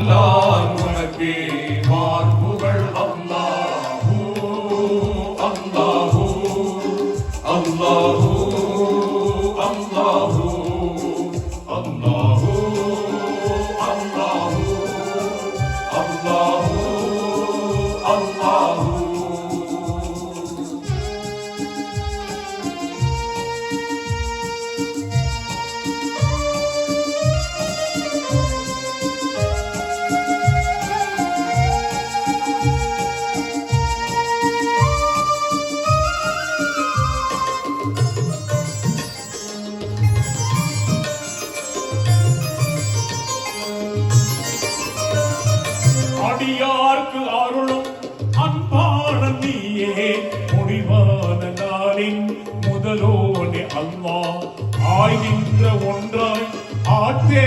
அல்லாஹ் உனக்கே மார்புகள் அல்லாஹூ அல்லாஹூ அல்லாஹூ அல்லாஹூ அல்லாஹூ அல்லாஹூ அல்லாஹூ அல்லாஹூ. அடியார்க்கு அருளும் அன்பான நீயே முடிவான நாளின் முதலோனே அல்லாஹ் ஆய்கின்ற ஒன்றாய் ஆற்றே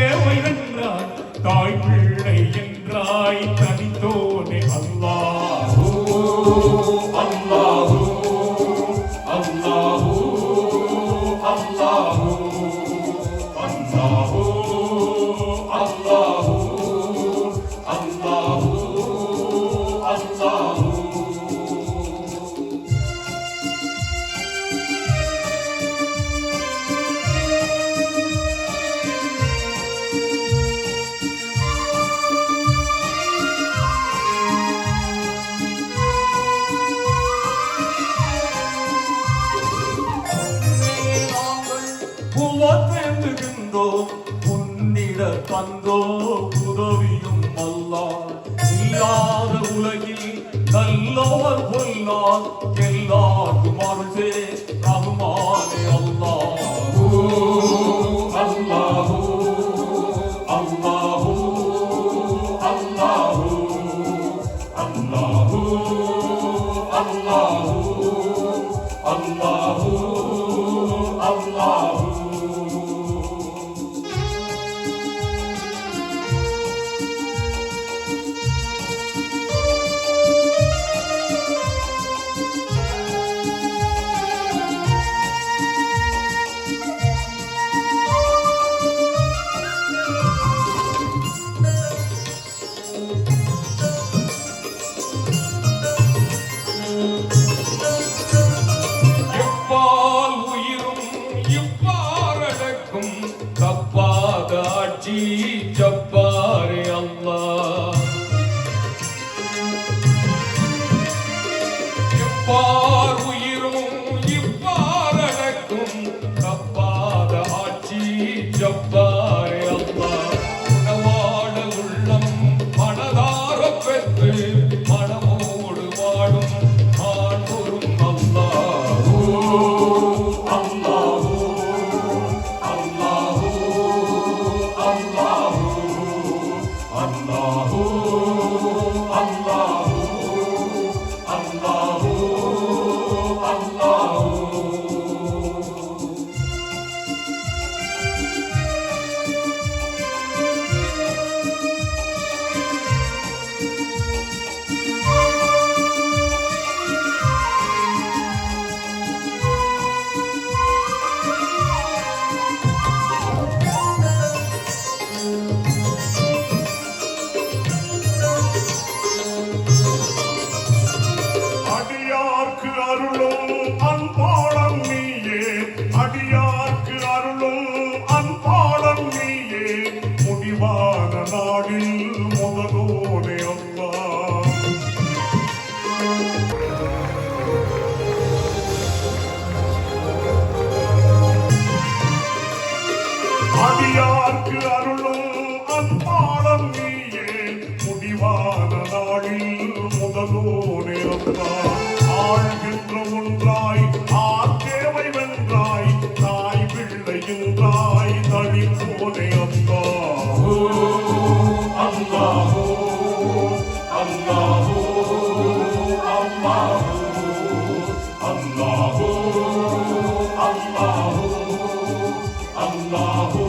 உன்னிட தந்தோ உதவியும் அல்லாஹ் இல்லாத உலகில் நல்லவர் கொல்லார். எல்லாருக்கும் அருசே ரகுமானே அல்லாஹ் அல்லாஹூ அல்லாஹூ அல்லாஹூ அல்லாஹூ. Hare Allahu அடியார்க்கு அருளும் அப்பாலம் நீயே. முடிவான நாளில் முதலோ நேரத்தான் ஆழ்கின்ற ஒன்றாய் ஆத்தேவை வென்றாய். தாய் பிள்ளையின்றாய் தழிப்போனே அப்பா அல்லாஹோ அல்லாஹோ அல்லாஹோ Allahu